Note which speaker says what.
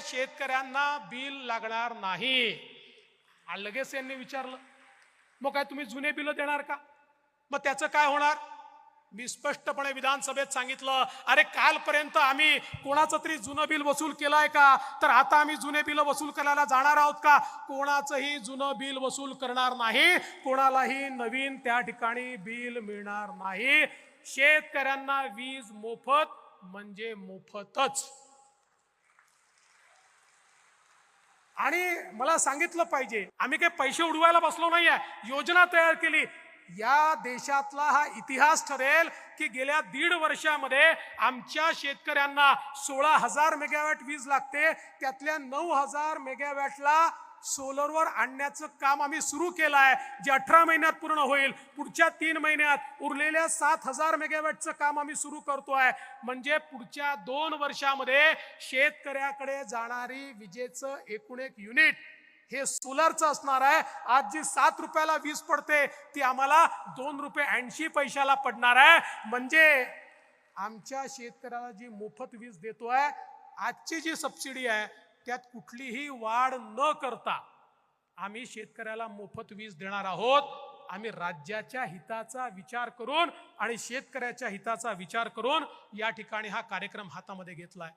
Speaker 1: शेतकऱ्यांना बिल लागणार नाही. लगेच यांनी विचारलं मग काय तुम्ही जुने बिल देणार का? मग त्याचं काय होणार? मी स्पष्टपणे विधानसभेत सांगितलं अरे कालपर्यंत आम्ही कोणाचं तरी जुनं बिल वसूल केलंय का? तर आता आम्ही जुने बिल वसूल करायला जाणार आहोत का? कोणाचंही जुनं बिल वसूल करणार नाही. कोणालाही नवीन त्या ठिकाणी बिल मिळणार नाही. शेतकऱ्यांना वीज मोफत म्हणजे मोफतच. आणि मला सांगितलं पाहिजे आम्ही काही पैसे उडवायला बसलो नाहीये योजना तयार केली. या देशातला हा इतिहास ठरेल की गेल्या दीड वर्षामध्ये आमच्या शेतकऱ्यांना सोळा हजार मेगावॅट वीज लागते त्यातल्या नऊ हजार मेगावॅटला सोलरवर आणण्याचं काम आम्ही सुरू केलं आहे जे अठरा महिन्यात पूर्ण होईल पुढच्या तीन महिन्यात उरलेल्या सात हजार मेगावॅटचं काम आम्ही सुरू करतोय. म्हणजे पुढच्या दोन वर्षामध्ये शेतकऱ्याकडे जाणारी विजेचं एकूण एक युनिट हे सोलरचं असणार आहे. आज जी सात रुपयाला वीज पडते ती आम्हाला दोन रुपये ऐंशी पैशाला पडणार आहे. म्हणजे आमच्या शेतकऱ्याला जी मोफत वीज देतोय आजची जी सबसिडी आहे त्यात कुठलीही वाढ न करता आम्ही शेतकऱ्याला मोफत वीज देणार आहोत. आम्ही राज्याच्या हिताचा विचार करून आणि शेतकऱ्याच्या हिताचा विचार करून या ठिकाणी हा कार्यक्रम हातामध्ये घेतलाय.